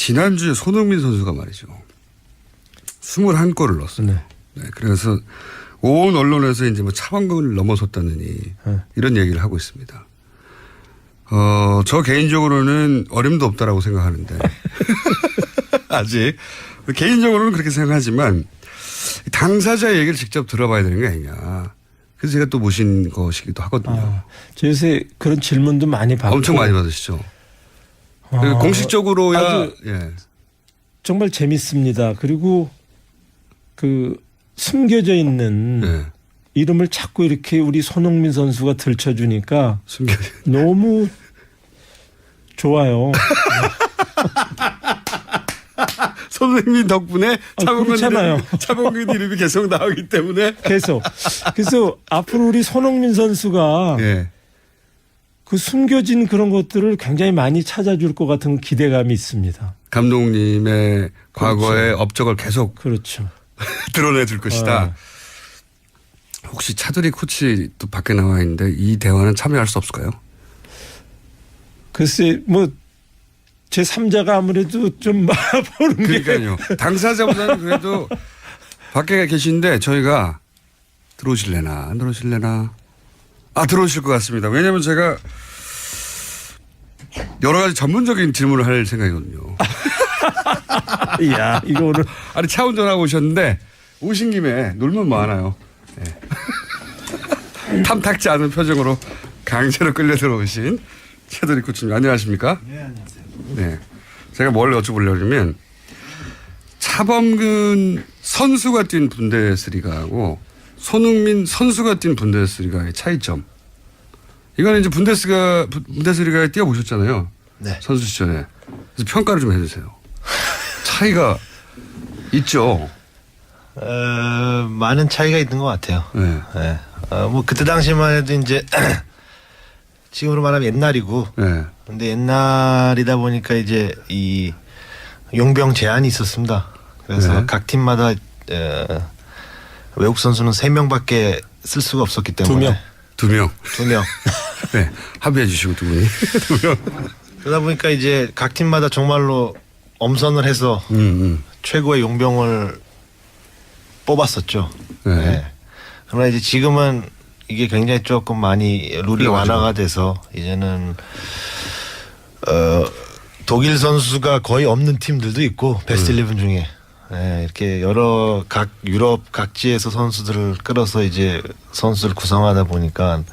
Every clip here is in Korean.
지난주에 손흥민 선수가 말이죠. 21골을 넣었어요. 네. 네, 그래서 온 언론에서 이제 뭐 차범근을 넘어섰다느니 네. 이런 얘기를 하고 있습니다. 어, 저 개인적으로는 어림도 없다라고 생각하는데 아직 개인적으로는 그렇게 생각하지만 당사자의 얘기를 직접 들어봐야 되는 게 아니냐. 그래서 제가 또 모신 것이기도 하거든요. 아, 저 요새 그런 질문도 많이 받고 엄청 많이 받으시죠. 아, 공식적으로야 아주 예. 정말 재밌습니다. 그리고 그 숨겨져 있는 예. 이름을 자꾸 이렇게 우리 손흥민 선수가 들춰주니까 숨겨 너무 좋아요. 선생님 덕분에 아, 차범근. 이름이, 차범근 이름이 계속 나오기 때문에 계속. 그래서 앞으로 우리 손흥민 선수가 예. 그 숨겨진 그런 것들을 굉장히 많이 찾아줄 것 같은 기대감이 있습니다. 감독님의 과거의 업적을 계속 그렇죠. 드러내 줄 것이다. 어. 혹시 차두리 코치 또 밖에 나와 있는데 이 대화는 참여할 수 없을까요? 글쎄 뭐 제 3자가 아무래도 좀 보는 게 그러니까요. 당사자보다는 그래도 밖에 계신데 저희가 들어오실래나 안 들어오실래나 아 들어오실 것 같습니다. 왜냐하면 제가 여러 가지 전문적인 질문을 할 생각이거든요. 야 이거 오늘 아니 차 운전하고 오셨는데 오신 김에 놀면 많아요. 예. 탐탁지 않은 표정으로 강제로 끌려 들어오신 최도리 코치님 안녕하십니까? 네, 안녕하세요. 네. 제가 뭘 여쭤보려면 차범근 선수가 뛴 분데스리가하고 손흥민 선수가 뛴 분데스리가의 차이점. 이거는 이제 분데스가 분데스리가에 뛰어 보셨잖아요. 네. 선수 시절에. 그래서 평가를 좀 해주세요. 차이가 있죠. 어, 많은 차이가 있는 것 같아요. 네. 네. 어, 뭐 그때 당시만 해도 이제 지금으로 말하면 옛날이고, 네. 근데 옛날이다 보니까 이제 이 용병 제한이 있었습니다. 그래서 네. 각 팀마다 어, 외국 선수는 세 명밖에 쓸 수가 없었기 때문에 두 명. 두 명. 두 명. 네. 합의해 주시고 두 분이. 두 명. 그러다 보니까 이제 각 팀마다 정말로 엄선을 해서 음, 음. 최고의 용병을 뽑았었죠. 네. 네. 그러나 이제 지금은 이게 굉장히 조금 많이 룰이 그래가지고. 완화가 돼서 이제는 어 독일 선수가 거의 없는 팀들도 있고 베스트 11 중에 네, 이렇게 여러 각 유럽 각지에서 선수들을 끌어서 이제 선수를 구성하다 보니까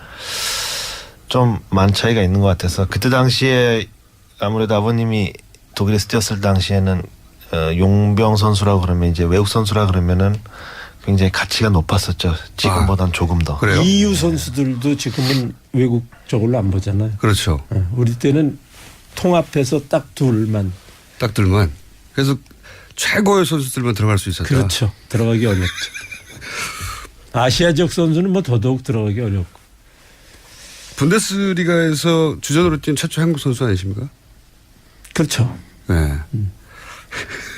좀 많은 차이가 있는 것 같아서 그때 당시에 아무래도 아버님이 독일에서 뛰었을 당시에는 어, 용병 선수라 그러면 이제 외국 선수라 그러면은 굉장히 가치가 높았었죠. 지금보단 조금 더. 그래요? EU 선수들도 지금은 외국 저걸로 안 보잖아요. 그렇죠. 예, 우리 때는 통합해서 딱 둘만 딱 둘만. 그래서 최고의 선수들만 들어갈 수 있었다. 그렇죠. 들어가기 어렵죠. 아시아 지역 선수는 뭐 더더욱 들어가기 어렵고. 분데스리가에서 주전으로 뛴 최초 한국 선수 아니십니까? 그렇죠. 네.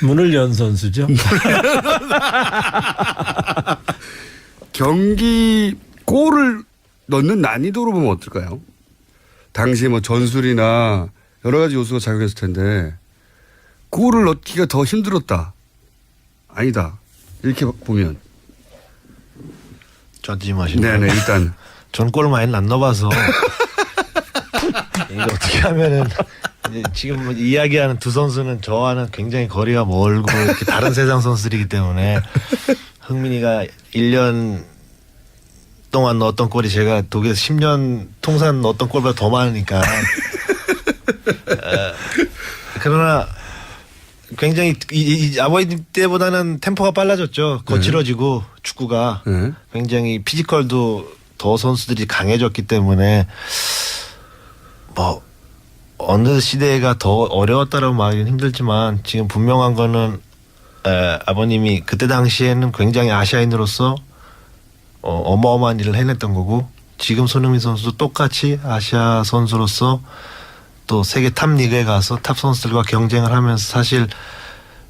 문을 연 선수죠. 경기 골을 넣는 난이도로 보면 어떨까요? 당시에 뭐 전술이나 여러 가지 요소가 작용했을 텐데 골을 넣기가 더 힘들었다. 아니다. 이렇게 보면. 하시는 네네? 일단. 전 골을 많이 안 넣어봐서 이거 어떻게 하면은 지금 뭐 이야기하는 두 선수는 저와는 굉장히 거리가 멀고 이렇게 다른 세상 선수들이기 때문에 흥민이가 1년 동안 넣었던 골이 제가 독일에서 10년 통산 넣었던 골보다 더 많으니까 어, 그러나 굉장히 이, 이 아버님 때보다는 템포가 빨라졌죠 거칠어지고 축구가 네. 굉장히 피지컬도 더 선수들이 강해졌기 때문에 뭐 어느 시대가 더 어려웠다라고 말하기는 힘들지만 지금 분명한 거는 에, 아버님이 그때 당시에는 굉장히 아시아인으로서 어, 어마어마한 일을 해냈던 거고 지금 손흥민 선수도 똑같이 아시아 선수로서 또 세계 탑 리그에 가서 탑 선수들과 경쟁을 하면서 사실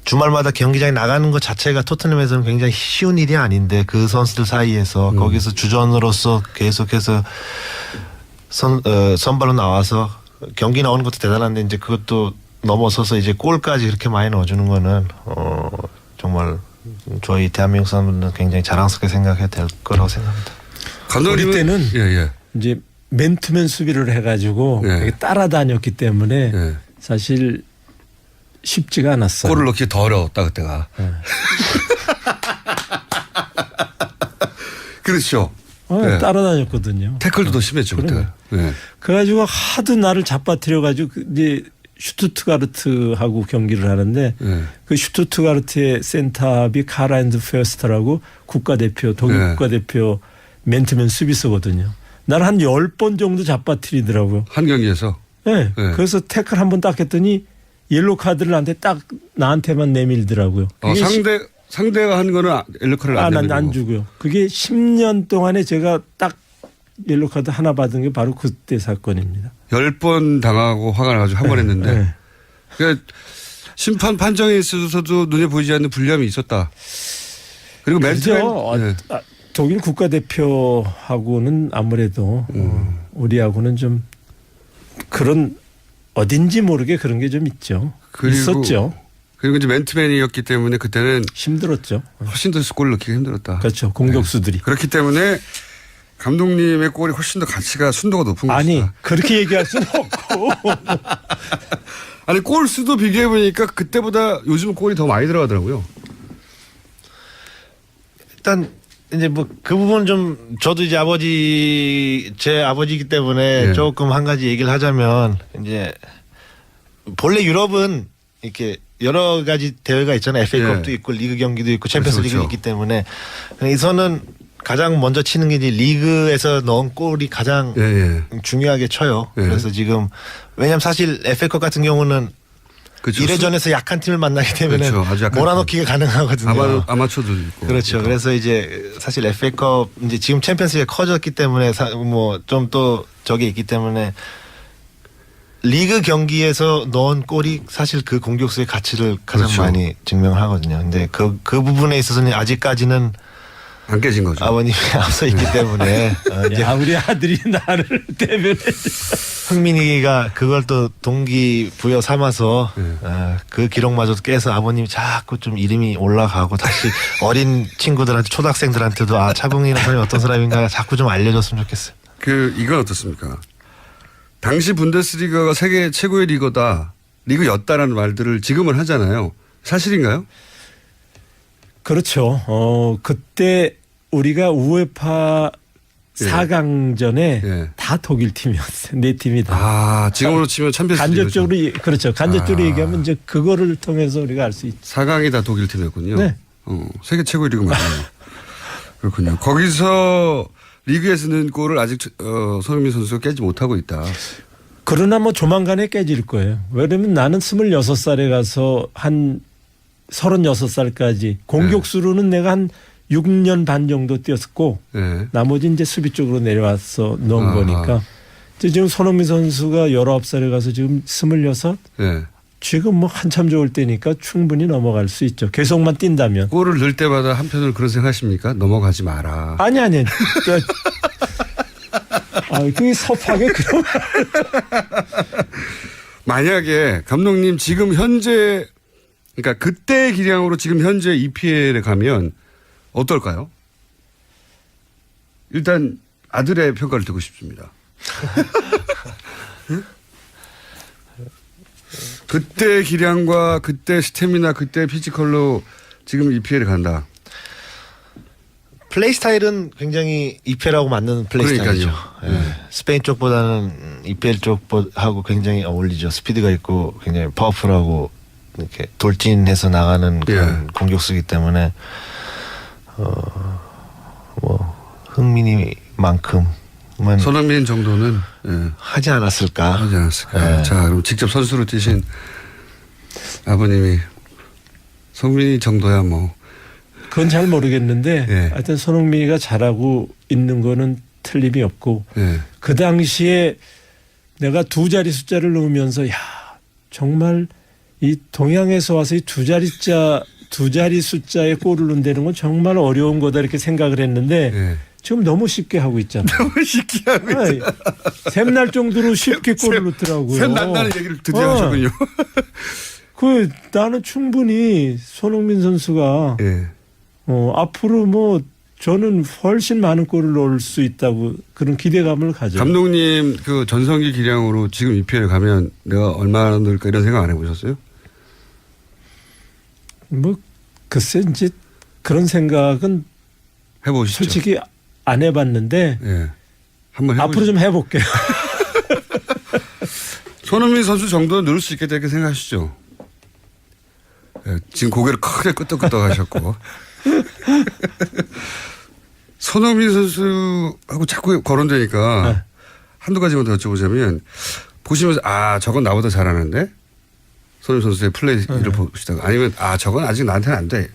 주말마다 경기장에 나가는 것 자체가 토트넘에서는 굉장히 쉬운 일이 아닌데 그 선수들 사이에서 거기서 주전으로서 계속해서 선, 어, 선발로 나와서 경기 나오는 것도 대단한데 이제 그것도 넘어서서 이제 골까지 이렇게 많이 넣어주는 거는 어 정말 저희 대한민국 사람들은 굉장히 자랑스럽게 생각해야 될 거라고 생각합니다. 감독님은 우리 때는 예, 예. 이제 맨투맨 수비를 해가지고 예. 따라다녔기 때문에 예. 사실 쉽지가 않았어요. 골을 넣기 더 어려웠다 그때가. 예. 그렇죠. 어, 예. 따라다녔거든요. 태클도 더 심했죠 그때가. 예. 그래가지고 하도 나를 잡아뜨려가지고 그 이제 슈투트가르트하고 경기를 하는데 예. 그 슈투트가르트의 센터업이 카라인드 페어스터라고 국가대표 독일 네. 국가대표 맨투맨 수비수거든요. 나를 한열번 정도 잡아뜨리더라고요. 한 경기에서 네. 네. 그래서 태클 한 번 딱 했더니 옐로 카드를 나한테 딱 나한테만 내밀더라고요. 어, 상대 상대가 한 거는 아- 옐로카를 안 아. 안 주고요. 그게 10년 동안에 제가 딱 옐로 카드 하나 받은 게 바로 그때 사건입니다. 열번 당하고 화가 나가지고 한 번 했는데 네. 그러니까 심판 판정에 있어서도 눈에 보이지 않는 불리함이 있었다. 그리고 맨투맨. 어, 예. 아, 독일 국가대표하고는 아무래도 음. 어, 우리하고는 좀 그런 어딘지 모르게 그런 게 좀 있죠. 그리고 있었죠. 그리고 이제 맨투맨이었기 때문에 그때는 힘들었죠. 훨씬 더 골을 넣기가 힘들었다. 그렇죠. 공격수들이. 그렇기 때문에 감독님의 골이 훨씬 더 가치가 순도가 높은 아니 것이다. 그렇게 얘기할 수는 없고 아니 골 수도 비교해 보니까 그때보다 요즘 골이 더 많이 들어가더라고요. 일단 이제 뭐 그 부분 좀 저도 이제 아버지 제 아버지이기 때문에 예. 조금 한 가지 얘기를 하자면 이제 본래 유럽은 이렇게 여러 가지 대회가 있잖아요. FA컵도 예. 있고 리그 경기도 있고 챔피언스 그렇죠, 리그도 그렇죠. 있기 때문에 이선은 가장 먼저 치는 게 이제 리그에서 넣은 골이 가장 예, 예. 중요하게 쳐요. 예. 그래서 지금 왜냐하면 사실 FA컵 같은 경우는 그렇죠. 1회전에서 약한 팀을 만나기 때문에 그렇죠. 아주 약한 몰아넣기가 가능하거든요. 아마 아마추어도 있고. 그렇죠. 그래서 이제 사실 FA컵 이제 지금 챔피언스가 커졌기 때문에 뭐 좀 또 저게 있기 때문에 리그 경기에서 넣은 골이 사실 그 공격수의 가치를 가장 그렇죠. 많이 증명하거든요. 근데 그, 그 부분에 있어서는 아직까지는 안 깨진 거죠. 아버님이 앞서 있기 때문에 어, 이제 야, 우리 아들이 나를 대변해. 흥민이가 그걸 또 동기 부여 삼아서 네. 어, 그 기록마저도 깨서 아버님이 자꾸 좀 이름이 올라가고 다시 어린 친구들한테 초등학생들한테도 아 차붕이라는 사람이 어떤 사람인가 자꾸 좀 알려줬으면 좋겠어요. 그 이건 어떻습니까? 당시 분데스리가가 세계 최고의 리거다, 리그였다라는 말들을 지금은 하잖아요. 사실인가요? 그렇죠. 어 그때 우리가 우에파 예. 4강전에 예. 다 독일 팀이었어요. 네 팀이 다. 아 지금으로 치면 챔피언스 간접적으로 예- 그렇죠. 간접적으로 아. 얘기하면 이제 그거를 통해서 우리가 알 수 있죠. 4강이 다 독일 팀이었군요. 네. 어, 세계 최고의 리그 맞네요. 그렇군요. 거기서 리그에서 는 골을 아직 어, 손흥민 선수가 깨지 못하고 있다. 그러나 뭐 조만간에 깨질 거예요. 왜냐면 나는 26살에 가서 한 36살까지 공격수로는 내가 한 6년 반 정도 뛰었고 네. 나머지 이제 수비 쪽으로 내려와서 넣은 아하. 거니까. 지금 손흥민 선수가 19살에 가서 지금 26? 네. 지금 뭐 한참 좋을 때니까 충분히 넘어갈 수 있죠. 계속만 뛴다면. 골을 넣을 때마다 한편으로 그런 생각하십니까? 넘어가지 마라. 아니 아니. 저, 아, 그게 섭하게 그런 만약에 감독님 지금 현재 그러니까 그때의 기량으로 지금 현재 EPL에 가면 어떨까요? 일단 아들의 평가를 듣고 싶습니다. 응? 그때 기량과 그때 스태미나 그때 피지컬로 지금 EPL에 간다. 플레이 스타일은 굉장히 EPL하고 맞는 플레이. 스타일이죠. 예. 스페인 쪽보다는 EPL 쪽하고 굉장히 어울리죠. 스피드가 있고 굉장히 파워풀하고 이렇게 돌진해서 나가는 그런 예. 공격수기 때문에 어 뭐 흥민이만큼은 손흥민 정도는 예, 하지 않았을까. 하지 않았을까. 예. 자, 그럼 직접 선수로 뛰신 아버님이 성민이 정도야 뭐 그건 잘 모르겠는데 예. 하여튼 손흥민이가 잘하고 있는 거는 틀림이 없고 예. 그 당시에 내가 두 자리 숫자를 넣으면서 야 정말 이 동양에서 와서 이 두 자리자 두 자리 숫자의 골을 넣는다는 건 정말 어려운 거다 이렇게 생각을 했는데 예. 지금 너무 쉽게 하고 있잖아요. 너무 시기하고 아이, 샘날 정도로 쉽게 골을 넣더라고요. 샘 난다는 얘기를 드디어 어. 하셨군요. 그 나는 충분히 손흥민 선수가 예. 어, 앞으로 뭐 저는 훨씬 많은 골을 넣을 수 있다고 그런 기대감을 가져요. 감독님 그 전성기 기량으로 지금 EPL 가면 내가 얼마나 넣을까 이런 생각 안 해보셨어요? 뭐 글쎄 이제 그런 생각은 해보시죠. 솔직히 안 해봤는데 예. 한번 해보시죠. 앞으로 좀 해볼게요. 손흥민 선수 정도는 누를 수 있겠다 이렇게 생각하시죠? 예, 지금 고개를 크게 끄덕끄덕 하셨고. 손흥민 선수하고 자꾸 거론되니까 네. 한두 가지만 더 여쭤보자면 보시면서 아 저건 나보다 잘하는데 손흥민 선수의 플레이를 네. 보시다가 아니면 아 저건 아직 나한테는 안 돼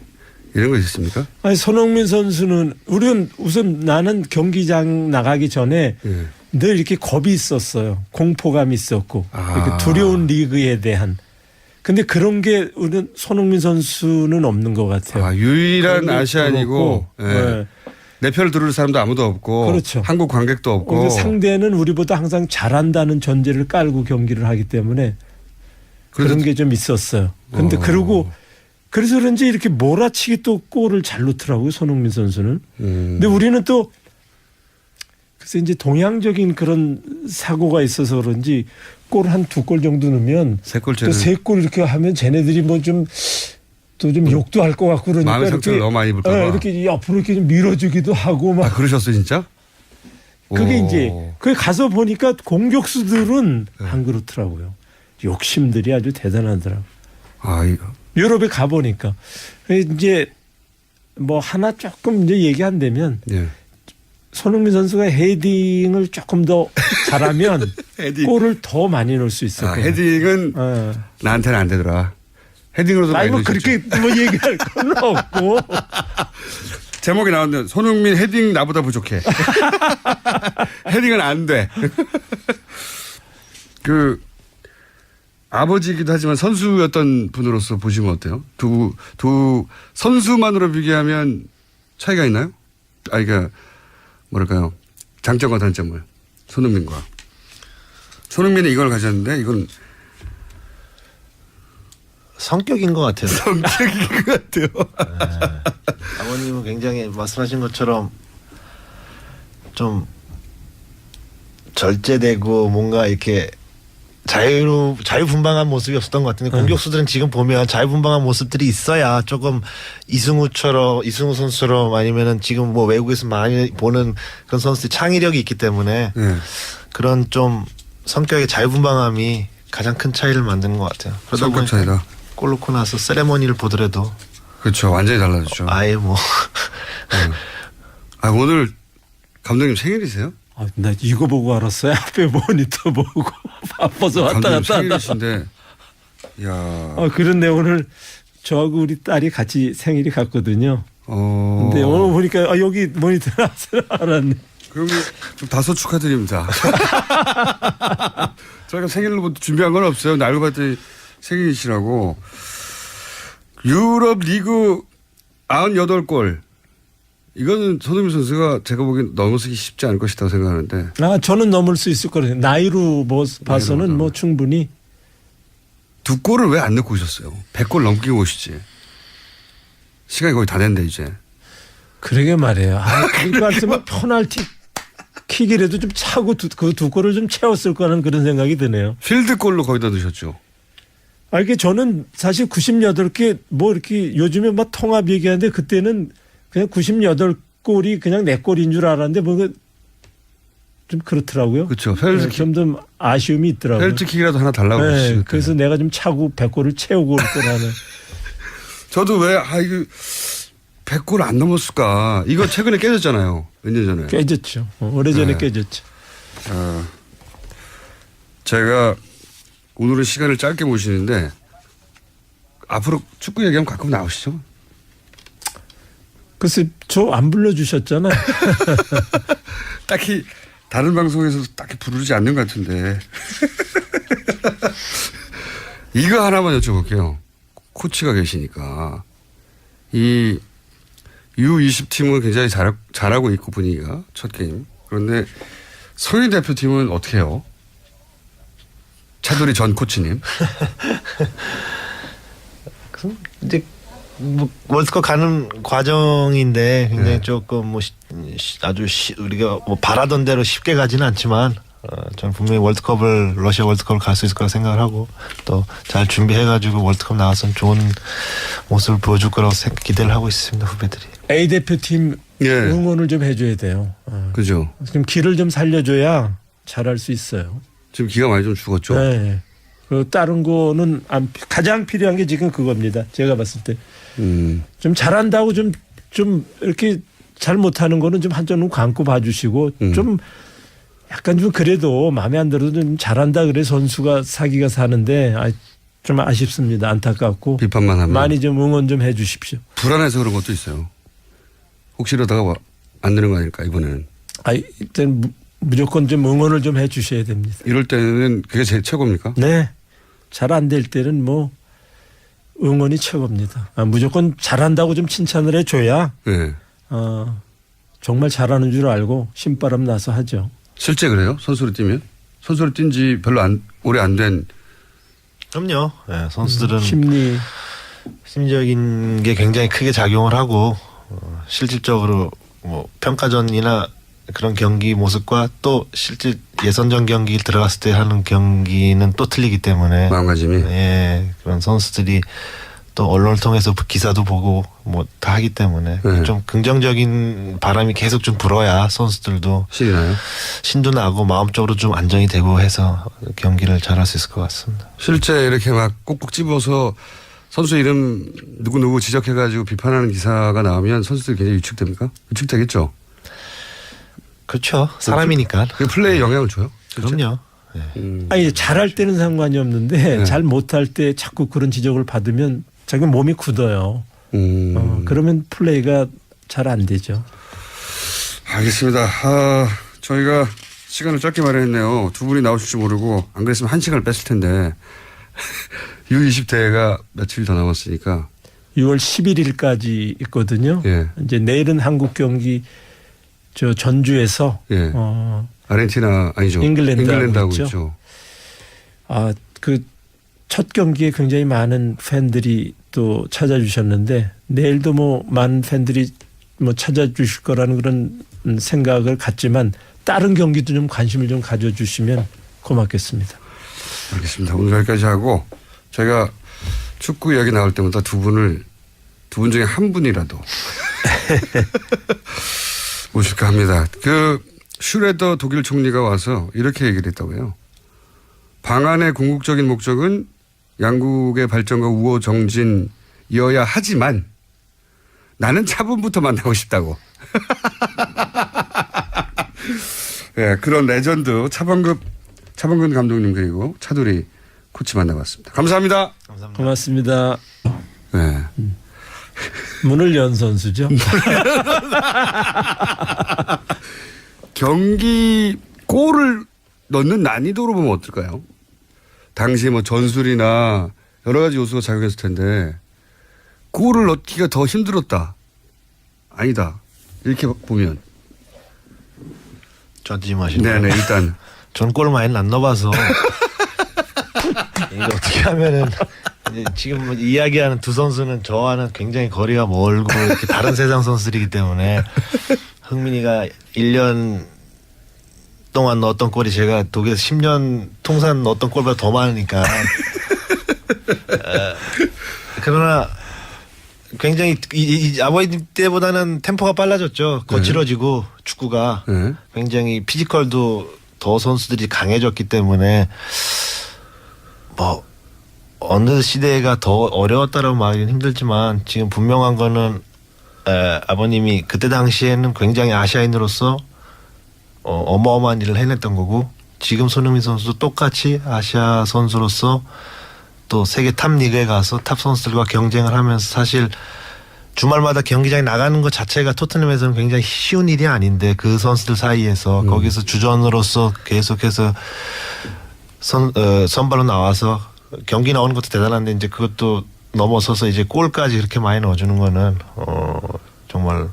이런 거 있습니까? 아니 손흥민 선수는 우리는 우선 나는 경기장 나가기 전에 예. 늘 이렇게 겁이 있었어요. 공포감이 있었고 아. 이렇게 두려운 리그에 대한. 근데 그런 게 우리는 손흥민 선수는 없는 것 같아요. 아 유일한 아시안이고 예. 네. 내 편을 들을 사람도 아무도 없고 그렇죠. 한국 관객도 없고 상대는 우리보다 항상 잘한다는 전제를 깔고 경기를 하기 때문에 그런 게 좀 있었어요. 근데 어. 그러고 그래서 그런지 이렇게 몰아치기 또 골을 잘 넣더라고요 손흥민 선수는. 음. 근데 우리는 또 그래서 이제 동양적인 그런 사고가 있어서 그런지 골 한 두 골 정도 넣으면 세 골째는 또세 골 이렇게 하면 쟤네들이 뭐 좀 또좀 욕도 할 것 같고 그러니까 마음의 상처를 너무 많이 입을까 봐. 예, 이렇게 옆으로 이렇게 좀 밀어주기도 하고 막 아 그러셨어요 진짜? 그게 오. 이제 거기 가서 보니까 공격수들은 네. 안 그렇더라고요. 욕심들이 아주 대단하더라고. 아 이- 유럽에 가 보니까 이제 뭐 하나 조금 이제 얘기한다면 예. 손흥민 선수가 헤딩을 조금 더 잘하면 헤딩. 골을 더 많이 넣을 수 있을 아, 거예요. 헤딩은 어. 나한테는 안 되더라. 헤딩으로도 많이 뭐 넣으셨죠. 그렇게 뭐 얘기할 건 없고 제목이 나왔는데 손흥민 헤딩 나보다 부족해. 헤딩은 안 돼. 그 아버지이기도 하지만 선수였던 분으로서 보시면 어때요? 두, 두 선수만으로 비교하면 차이가 있나요? 아, 그러니까 뭐랄까요? 장점과 단점을 손흥민과 손흥민은 이걸 가졌는데 이건 성격인 것 같아요. 성격인 것 같아요. 아버님은 굉장히 말씀하신 것처럼 좀 절제되고 뭔가 이렇게 자유로 자유분방한 모습이 없었던 것 같은데 공격수들은 지금 보면 자유분방한 모습들이 있어야 조금 이승우처럼 이승우 선수처럼 아니면은 지금 뭐 외국에서 많이 보는 그런 선수들 창의력이 있기 때문에 네. 그런 좀 성격의 자유분방함이 가장 큰 차이를 만드는 것 같아요. 그러다 성격 보니까 차이다. 골 넣고 나서 세레머니를 보더라도 그렇죠. 완전히 달라졌죠. 아예 뭐 아, 오늘 감독님 생일이세요? 아, 나 이거 보고 알았어요. 앞에 모니터 보고 바빠서 왔다 갔다 하다. 생일이신데, 야, 어, 그런데 오늘 저하고 우리 딸이 같이 생일이 같거든요. 어. 근데 오늘 보니까 아, 여기 모니터 나서 알았네. 그러면 좀 다소 축하드립니다. 저희가 생일로 뭐 준비한 건 없어요. 알고 봤더니 생일이시라고. 유럽 리그 98골. 이거는 손흥민 선수가 제가 보기엔 넘어서기 쉽지 않을 것이라고 생각하는데. 아, 저는 넘을 수 있을 거예요. 나이로 뭐 봐서는 나이로도. 뭐 충분히 두 골을 왜 안 넣고 오셨어요? 100골 넘기고 오시지. 시간이 거의 다 됐는데, 이제. 그러게 말이에요. 아, 그거 같으면 페널티 킥이라도 좀 차고 그 두 골을 좀 채웠을 거라는 그런 생각이 드네요. 필드골로 거의 다 넣으셨죠. 아, 이게 저는 사실 98개 뭐 이렇게 요즘에 막 통합 얘기하는데 그때는 그냥 98골이 그냥 내 골인 줄 알았는데 뭐좀 그렇더라고요. 그렇죠. 페널티 네, 아쉬움이 있더라고요. 페널티킥이라도 하나 달라고 네, 그러시죠. 그래서 내가 좀 차고 100골을 채우고 올 거라는. 저도 왜, 아, 이거, 100골 안 넘었을까. 이거 최근에 깨졌잖아요. 몇 년 전에. 깨졌죠. 어, 오래전에 네. 깨졌죠. 아, 제가 오늘은 시간을 짧게 모시는데, 앞으로 축구 얘기하면 가끔 나오시죠? 글쎄 저안 불러주셨잖아요. 딱히 다른 방송에서 딱히 부르지 않는 것 같은데. 이거 하나만 여쭤볼게요. 코치가 계시니까. 이 U20 팀은 굉장히 잘, 잘하고 있고 분위기가 첫 게임. 그런데 성인 대표팀은 어떻게 해요? 차돌이 전 코치님. 이제 뭐 월드컵 가는 과정인데 굉장히 네. 조금 뭐 시- 시- 아주 시- 우리가 뭐 바라던 대로 쉽게 가지는 않지만 어, 저는 분명히 월드컵을 러시아 월드컵을 갈 수 있을 거라 생각을 하고 또 잘 준비해가지고 월드컵 나와서 좋은 모습을 보여줄 거라고 생- 기대를 하고 있습니다 후배들이. A 대표팀 예. 응원을 좀 해줘야 돼요. 어. 그죠. 좀 길을 좀 살려줘야 잘할 수 있어요. 지금 기가 많이 좀 죽었죠. 네. 그 다른 거는 안, 피- 가장 필요한 게 지금 그겁니다. 제가 봤을 때 좀 음. 잘한다고 좀좀 이렇게 잘 못하는 거는 좀 한쪽은 감고 봐주시고 음. 좀 약간 좀 그래도 마음에 안 들어도 좀 잘한다 그래 선수가 사기가 사는데 아, 좀 아쉽습니다. 안타깝고 비판만 하면. 많이 좀 응원 좀 해주십시오. 불안해서 그런 것도 있어요. 혹시 이러다가 와- 안 되는 거 아닐까, 이번에는. 아, 일단 무- 무조건 좀 응원을 좀 해주셔야 됩니다. 이럴 때는 그게 제일 최고입니까? 네. 잘 안 될 때는 뭐 응원이 최고입니다. 아, 무조건 잘한다고 좀 칭찬을 해줘야 네. 어, 정말 잘하는 줄 알고 신바람 나서 하죠. 실제 그래요? 선수로 뛰면? 선수로 뛴 지 별로 안, 오래 안 된. 그럼요. 예, 선수들은 심리 심리적인 게 굉장히 크게 작용을 하고 어, 실질적으로 뭐 평가전이나 그런 경기 모습과 또 실제 예선전 경기 들어갔을 때 하는 경기는 또 틀리기 때문에 마음가짐이. 예 그런 선수들이 또 언론을 통해서 기사도 보고 뭐 다 하기 때문에 네. 좀 긍정적인 바람이 계속 좀 불어야 선수들도 실이 나요? 신도 나고 마음적으로 좀 안정이 되고 해서 경기를 잘할 수 있을 것 같습니다. 실제 이렇게 막 꼭꼭 집어서 선수 이름 누구 누구 지적해가지고 비판하는 기사가 나오면 선수들이 굉장히 위축됩니까? 위축되겠죠? 그렇죠. 사람이니까. 그게 플레이에 영향을 줘요? 실제? 그럼요. 예. 음. 아니 잘할 때는 상관이 없는데 네. 잘 못할 때 자꾸 그런 지적을 받으면 자기 몸이 굳어요. 음. 어, 그러면 플레이가 잘 안 되죠. 알겠습니다. 아, 저희가 시간을 짧게 마련했네요. 두 분이 나오실 줄 모르고 안 그랬으면 한 시간을 뺐을 텐데 U20 대회가 며칠 더 남았으니까 6월 11일까지 있거든요. 예. 이제 내일은 한국 경기 저 전주에서 예. 어, 아르헨티나 아니죠. 잉글랜드하고 잉글랜드하고 있죠. 있죠. 아, 그 첫 경기에 굉장히 많은 팬들이 또 찾아주셨는데 내일도 뭐 많은 팬들이 뭐 찾아주실 거라는 그런 음, 생각을 갖지만 다른 경기도 좀 관심을 좀 가져주시면 고맙겠습니다. 알겠습니다. 오늘 여기까지 하고 저희가 축구 이야기 나올 때마다 두 분을 두 분 중에 한 분이라도 모실까 합니다. 그 슈레더 독일 총리가 와서 이렇게 얘기를 했다고요. 방안의 궁극적인 목적은 양국의 발전과 우호 정진이어야 하지만 나는 차분부터 만나고 싶다고. 예, 그런 레전드 차범급 차범근 감독님 그리고 차두리 코치 만나봤습니다. 감사합니다. 감사합니다. 고맙습니다. 네. 문을 연 선수죠. 경기 골을 넣는 난이도로 보면 어떨까요? 당시 뭐 전술이나 여러 가지 요소가 작용했을 텐데 골을 넣기가 더 힘들었다. 아니다. 이렇게 보면 저한테 좀 하시네요. 네네 일단 전 골을 많이 안 넣어봐서 이거 어떻게 하면은 지금 뭐 이야기하는 두 선수는 저와는 굉장히 거리가 멀고 이렇게 다른 세상 선수들이기 때문에 흥민이가 1년 동안 넣었던 골이 제가 독일에서 10년 통산 넣었던 골보다 더 많으니까. 어, 그러나 굉장히 이, 이, 이 아버지 때보다는 템포가 빨라졌죠. 거칠어지고 축구가 네. 굉장히 피지컬도 더 선수들이 강해졌기 때문에 뭐 어느 시대가 더 어려웠다라고 말하기는 힘들지만 지금 분명한 거는 에, 아버님이 그때 당시에는 굉장히 아시아인으로서 어, 어마어마한 일을 해냈던 거고 지금 손흥민 선수도 똑같이 아시아 선수로서 또 세계 탑 리그에 가서 탑 선수들과 경쟁을 하면서 사실 주말마다 경기장에 나가는 것 자체가 토트넘에서는 굉장히 쉬운 일이 아닌데 그 선수들 사이에서 거기서 주전으로서 계속해서 선 어, 선발로 나와서 경기 나오는 것도 대단한데 이제 그것도 넘어서서 이제 골까지 그렇게 많이 넣어주는 거는 어 정말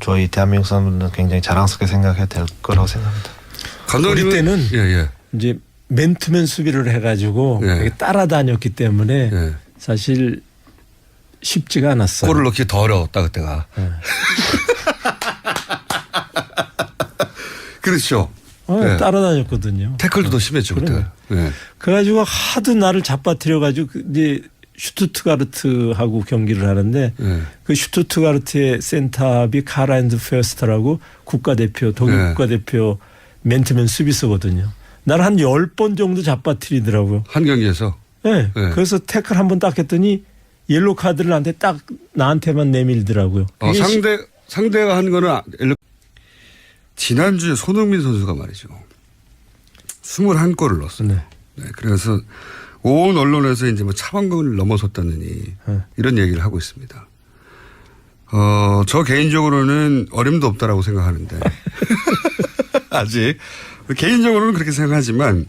저희 대한민국 사람들은 굉장히 자랑스럽게 생각해야 될 거라고 생각합니다. 감독님은 우리 때는 예, 예. 이제 맨투맨 수비를 해가지고 예. 이렇게 따라다녔기 때문에 예. 사실 쉽지가 않았어요. 골을 넣기 더 어려웠다 그때가. 예. 그렇죠. 어, 예. 따라다녔거든요. 태클도 더 심했죠 그때. 예. 그래가지고 하도 나를 잡아뜨려가지고 그 이제 슈투트가르트하고 경기를 하는데 예. 그 슈투트가르트의 센터업이 카라인드 페어스터라고 국가대표 독일 네. 국가대표 맨투맨 수비수거든요. 나를 한열번 정도 잡아뜨리더라고요. 한 경기에서 네. 네. 그래서 태클 한 번 딱 했더니 옐로 카드를 나한테 딱 나한테만 내밀더라고요. 어, 상대 상대가 한 거는 아- 엘리- 지난주에 손흥민 선수가 말이죠. 21골을 넣었어요. 네. 네, 그래서 온 언론에서 이제 뭐 차범근을 넘어섰다느니 네. 이런 얘기를 하고 있습니다. 어, 저 개인적으로는 어림도 없다라고 생각하는데 아직 개인적으로는 그렇게 생각하지만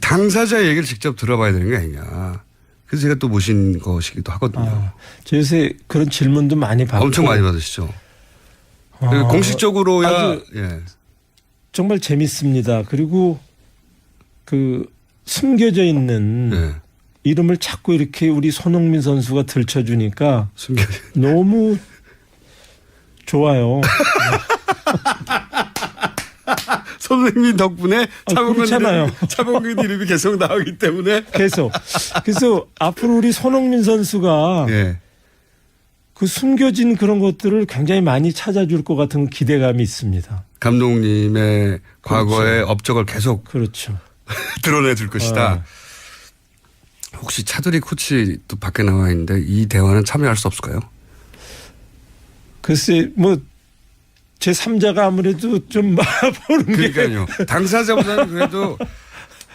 당사자 얘기를 직접 들어봐야 되는 게 아니냐. 그래서 제가 또 모신 것이기도 하거든요. 아, 저 요새 그런 질문도 많이 받고 엄청 많이 받으시죠. 아, 공식적으로야 아주 예. 정말 재밌습니다. 그리고 그 숨겨져 있는 예. 이름을 자꾸 이렇게 우리 손흥민 선수가 들춰주니까 숨겨 너무 좋아요. 선생님 덕분에 아, 차범근. 이름이, 차범근 이름이 계속 나오기 때문에 계속. 그래서 앞으로 우리 손흥민 선수가 예. 그 숨겨진 그런 것들을 굉장히 많이 찾아줄 것 같은 기대감이 있습니다. 감독님의 과거의 업적을 계속 그렇죠. 드러내 줄 것이다. 어. 혹시 차두리 코치 또 밖에 나와 있는데 이 대화는 참여할 수 없을까요? 글쎄 뭐 제 3자가 아무래도 좀 보는 게 그러니까요. 당사자보다는 그래도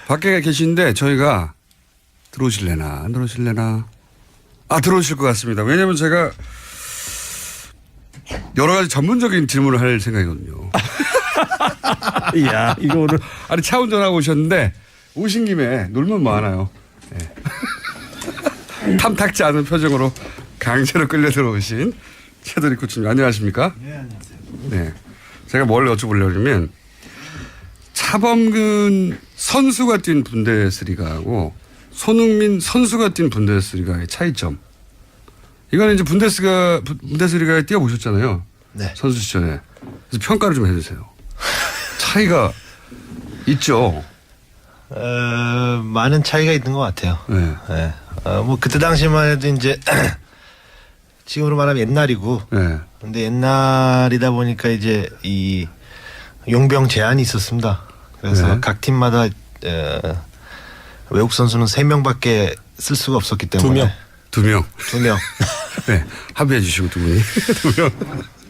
밖에 계신데 저희가 들어오실래나 안 들어오실래나 아 들어오실 것 같습니다. 왜냐하면 제가 여러 가지 전문적인 질문을 할 생각이거든요. 야 이거 오늘 아니 차 운전하고 오셨는데 오신 김에 놀면 많아요. 예. 탐탁지 않은 표정으로 강제로 끌려 들어오신 최도리 코치님 안녕하십니까? 네 안녕하세요. 네 제가 뭘 여쭤보려면 차범근 선수가 뛴 분데스리가하고 손흥민 선수가 뛴 분데스리가의 차이점. 이거는 이제 분데스가 분데스리가에 뛰어 보셨잖아요. 네. 선수 시절에 그래서 평가를 좀 해주세요. 차이가 있죠. 어, 많은 차이가 있는 것 같아요. 네. 예. 어, 뭐 그때 당시만 해도 이제 지금으로 말하면 옛날이고 네. 근데 옛날이다 보니까 이제 이 용병 제한이 있었습니다. 그래서 네. 각 팀마다 어, 외국 선수는 세 명밖에 쓸 수가 없었기 때문에 두 명. 두 명. 두 명. 네. 합의해 주시고 두 분이. 두 명.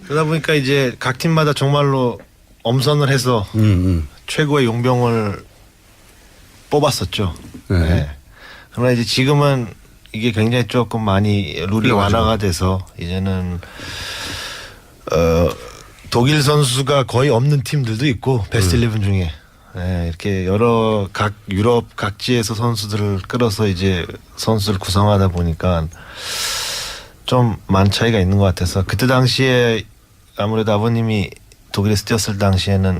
그러다 보니까 이제 각 팀마다 정말로 엄선을 해서 음, 음. 최고의 용병을 뽑았었죠. 네. 네. 그러나 이제 지금은 이게 굉장히 조금 많이 룰이 그래가지고. 완화가 돼서 이제는 어 독일 선수가 거의 없는 팀들도 있고 베스트 음. 11 중에 네, 이렇게 여러 각 유럽 각지에서 선수들을 끌어서 이제 선수를 구성하다 보니까 좀 많은 차이가 있는 것 같아서 그때 당시에 아무래도 아버님이 독일에서 뛰었을 당시에는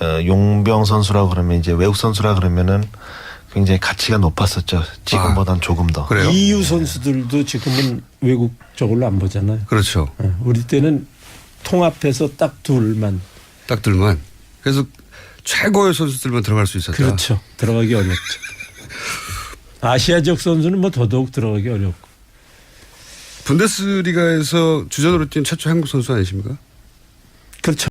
어, 용병 선수라 그러면 이제 외국 선수라 그러면은 굉장히 가치가 높았었죠. 지금보단 조금 더. 그래요? EU 선수들도 지금은 외국 저걸로 안 보잖아요. 그렇죠. 예, 우리 때는 통합해서 딱 둘만. 딱 둘만. 그래서 최고의 선수들만 들어갈 수 있었다. 그렇죠. 들어가기 어렵죠. 아시아 지역 선수는 뭐 더더욱 들어가기 어렵고. 분데스리가에서 주전으로 뛴 최초 한국 선수 아니십니까? 그렇죠.